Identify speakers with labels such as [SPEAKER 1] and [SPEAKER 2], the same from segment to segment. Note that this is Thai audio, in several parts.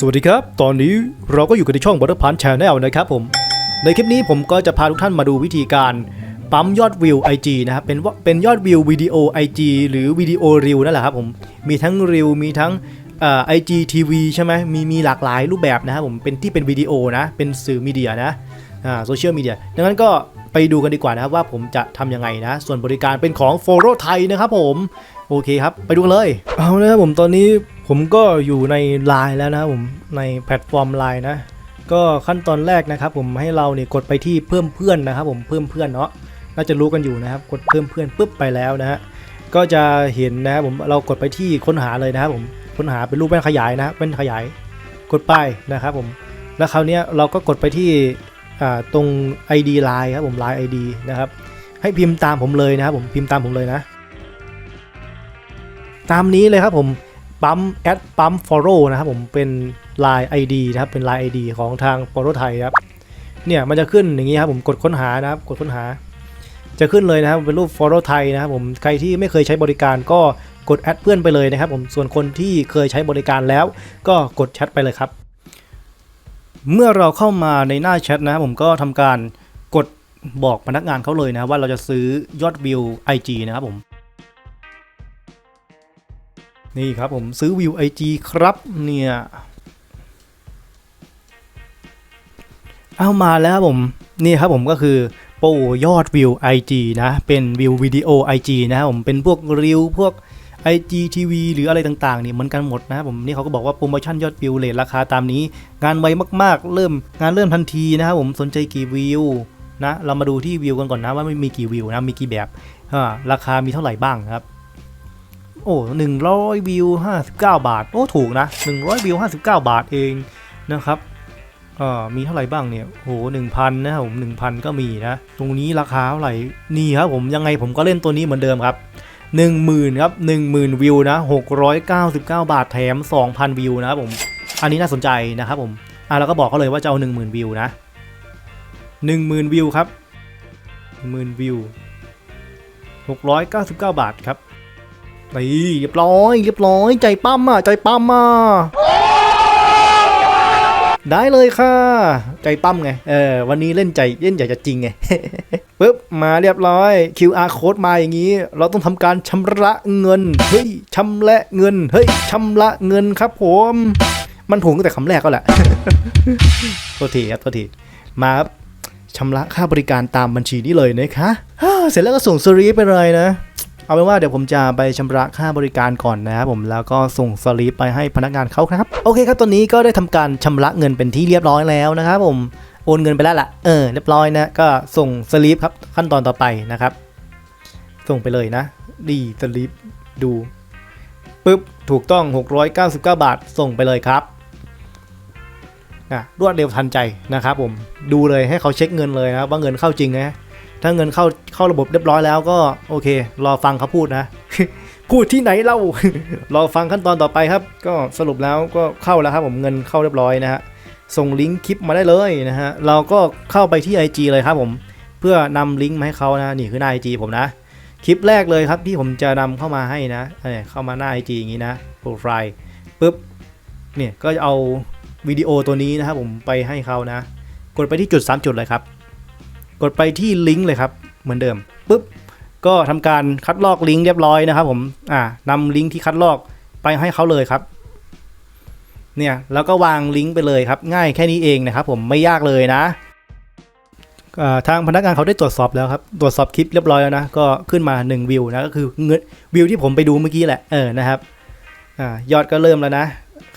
[SPEAKER 1] สวัสดีครับ ตอนนี้เราก็อยู่กันในช่อง Butter Punch Channel นะครับผม ในคลิปนี้ผมก็จะพาทุกท่านมาดูวิธีการปั๊มยอดวิว IG นะครับ เป็นว่าเป็นยอดวิววิดีโอ IG หรือวิดีโอรีวนั่นแหละครับผม มีทั้งรีวมีทั้งเอ่อ IG TV ใช่ไหมมีมีหลากหลายรูปแบบนะครับผม เป็นที่เป็นวิดีโอนะ เป็นสื่อมีเดียนะโซเชียลมีเดีย ดังนั้นก็ไปดูกันดีกว่านะครับว่าผมจะทำยังไงนะ ส่วนบริการเป็นของ f o r o ไทยนะครับผม โอเคครับ ไปดูกันเลย เอาละครับผมตอนนี้ ผมก็อยู่ใน Line แล้วนะผมในแพลตฟอร์ม Line นะ ก็ขั้นตอนแรกนะครับ ผมให้เราเนี่ยกดไปที่เพิ่มเพื่อนนะครับ ผมเพิ่มเพื่อนเนาะน่าจะรู้กันอยู่นะครับ กดเพิ่มเพื่อนปุ๊บไปแล้วนะฮะก็จะเห็นนะครับผมเรากดไปที่ค้นหาเลยนะครับผมค้นหาเป็นรูปแว่นขยายนะแว่นขยายกดไปนะครับผมแล้วคราวนี้เราก็กดไปที่ตรง ID Line ครับผม Line ID นะครับให้พิมพ์ตามผมเลยนะครับผมพิมพ์ตามผมเลยนะ ตามนี้เลยครับผม ปั๊มแอดปั๊ม follow นะครับผมเป็น Line ID นะครับเป็น Line ID ของทาง follow ไทยครับเนี่ยมันจะขึ้นอย่างนี้ครับผมกดค้นหานะครับกดค้นหา จะขึ้นเลยนะครับเป็นรูป follow ไทยนะครับผมใครที่ไม่เคยใช้บริการก็กดแอดเพื่อนไปเลยนะครับผมส่วนคนที่เคยใช้บริการแล้ว ก็กดแชทไปเลยครับ เมื่อเราเข้ามาในหน้าแชทนะครับผมก็ทำการกดบอกพนักงานเขาเลยนะว่าเราจะซื้อยอดวิว IG นะครับผม นี่ครับผมซื้อวิว IG ครับเนี่ยเอามาแล้วผมนี่ครับผมก็คือโปรยอดวิว IG นะเป็นวิววิดีโอ IG นะครับผมเป็นพวกรีวพวก IG TV หรืออะไรต่างๆนี่เหมือนกันหมดนะครับผมนี่เขาก็บอกว่าโปรโมชั่นยอดวิวเลทราคาตามนี้ งานไวมากๆ เริ่มงานเริ่มทันทีนะครับผมสนใจกี่วิวนะเรามาดูที่วิวกันก่อนนะว่าไม่มีกี่วิวนะมีกี่แบบราคามีเท่าไหร่บ้างครับ โอ้หนึ่งร้อยวิวห้าสิบเก้าบาท โอ้ถูกนะหนึ่งร้อยวิวห้าสิบเก้าบาทเองนะครับเอ่อมีเท่าไหร่บ้างเนี่ยโหหนึ่งพันนะครับผมหนึ่งพันก็มีนะ ตรงนี้ราคาเท่าไหร่ นี่ครับผมยังไงผมก็เล่นตัวนี้เหมือนเดิมครับหนึ่งหมื่นครับหนึ่งหมื่นวิวนะหกร้อยเก้าสิบเก้าบาทแถมสองพันวิวนะครับผม อันนี้น่าสนใจนะครับผม อะเราก็บอกเขาเลยว่าจะเอาหนึ่งหมื่นวิวนะหนึ่งหมื่นวิวครับหมื่นวิวหกร้อยเก้าสิบเก้าบาทครับ นี่เรียบร้อยเรียบร้อยใจปั้มอะใจปั้มอะได้เลยค่ะ ใจปั้มไง เออ วันนี้เล่นใจเล่นใจจะจริงไงปึ๊บ มาเรียบร้อย QR code มาอย่างนี้ เราต้องทำการชำระเงิน เฮ้ยชำระเงิน เฮ้ยชำระเงินครับผม มันถูกตั้งแต่คำแรกก็แหละโทษทีครับโทษที มาครับชำระค่าบริการตามบัญชีนี้เลยนะคะฮ่าเสร็จแล้วก็ส่งสลีไปเลยนะ เอาเป็นว่าเดี๋ยวผมจะไปชำระค่าบริการก่อนนะครับผมแล้วก็ส่งสลิปไปให้พนักงานเขาครับโอเคครับตอนนี้ก็ได้ทำการชำระเงินเป็นที่เรียบร้อยแล้วนะครับผมโอนเงินไปแล้วล่ะเออเรียบร้อยนะก็ส่งสลิปครับขั้นตอนต่อไปนะครับ ส่งไปเลยนะ ดีสลิปดูปึ๊บถูกต้อง 699 บาทส่งไปเลยครับนะรวดเร็วทันใจนะครับผมดูเลยให้เขาเช็คเงินเลยนะว่าเงินเข้าจริงนะ ถ้าเงินเข้าเข้าระบบเรียบร้อยแล้วก็โอเค รอฟังเขาพูดนะ พูดที่ไหนเล่า รอฟังขั้นตอนต่อไปครับ ก็สรุปแล้วก็เข้าแล้วครับผมเงินเข้าเรียบร้อยนะฮะส่งลิงก์คลิปมาได้เลยนะฮะเราก็เข้าไปที่ IG เลยครับผมเพื่อนำลิงก์มาให้เขานะนี่คือหน้า IG ผมนะ คลิปแรกเลยครับที่ผมจะนำเข้ามาให้นะเนี่ยเข้ามาหน้า IG อย่างนี้นะโปรไฟล์ปุ๊บเนี่ยก็จะเอาวิดีโอตัวนี้นะครับผมไปให้เขานะ กดไปที่จุด 3 จุดเลยครับ กดไปที่ลิงก์เลยครับ เหมือนเดิมปุ๊บก็ทำการคัดลอกลิงก์เรียบร้อยนะครับ ผมอ่านำลิงก์ที่คัดลอกไปให้เขาเลยครับ เนี่ยแล้วก็วางลิงก์ไปเลยครับ ง่ายแค่นี้เองนะครับ ผมไม่ยากเลยนะทางพนักงานเขาได้ตรวจสอบแล้วครับ ตรวจสอบคลิปเรียบร้อยแล้วนะ ก็ขึ้นมา 1 วิวนะก็คือเงินวิวที่ผมไปดูเมื่อกี้แหละเออนะครับอยอดก็เริ่มแล้วนะ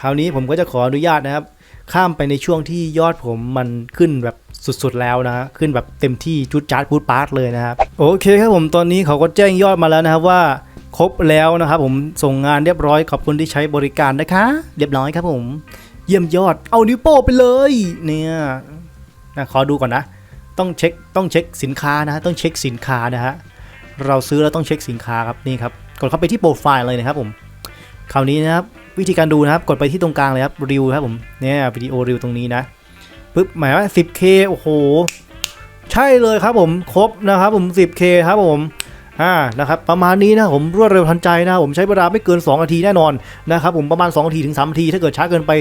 [SPEAKER 1] คราวนี้ผมก็จะขออนุญาตนะครับ ข้ามไปในช่วงที่ยอดผมมันขึ้นแบบสุดๆแล้วนะขึ้นแบบเต็มที่จุดจาร์ดพูดปาร์ตเลยนะครับโอเคครับผมตอนนี้เขาก็แจ้งยอดมาแล้วนะครับว่าครบแล้วนะครับผมส่งงานเรียบร้อยขอบคุณที่ใช้บริการนะคะ เรียบร้อยครับผม เยี่ยมยอดเอานิ้วโป้งไปเลยเนี่ยนะขอดูก่อนนะ ต้องเช็คต้องเช็คสินค้านะต้องเช็คสินค้านะฮะเราซื้อแล้วต้องเช็คสินค้าครับนี่ครับกดเข้าไปที่โปรไฟล์เลยนะครับผมคราวนี้นะครับ วิธีการดูนะครับ กดไปที่ตรงกลางเลยครับรีวครับผมเนี่ยวิดีโอรีวตรงนี้นะปึ๊บหมายว่า 10k โอ้โห ใช่เลยครับผมครบนะครับผม 10k ครับผมอ่านะครับประมาณนี้นะผมรวดเร็วทันใจนะผมใช้เวลาไม่เกิน 2 นาทีแน่นอนนะครับผมประมาณ2นาทีถึง3นาทีถ้าเกิดช้าเกินไป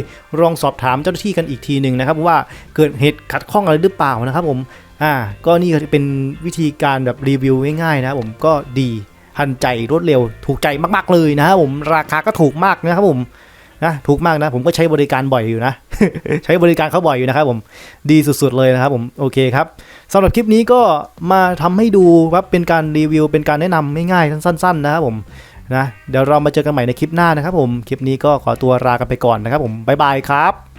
[SPEAKER 1] ลองสอบถามเจ้าหน้าที่กันอีกทีหนึ่งนะครับว่าเกิดเหตุขัดข้องอะไรหรือเปล่านะครับผมอ่าก็นี่ก็เป็นวิธีการแบบรีวิวง่ายๆนะผมก็ดี ทันใจรวดเร็วถูกใจมากๆเลยนะครับผมราคาก็ถูกมากนะครับผมนะถูกมากนะผมก็ใช้บริการบ่อยอยู่นะ ใช้บริการเขาบ่อยอยู่นะครับผมดีสุดๆเลยนะครับผมโอเคครับสำหรับคลิปนี้ก็มาทำให้ดูครับเป็นการรีวิว เป็นการแนะนำง่ายๆสั้น ๆ นะครับผมนะเดี๋ยวเรามาเจอกันใหม่ในคลิปหน้านะครับผมคลิปนี้ก็ขอตัวลากันไปก่อนนะครับผมบ๊ายบายครับ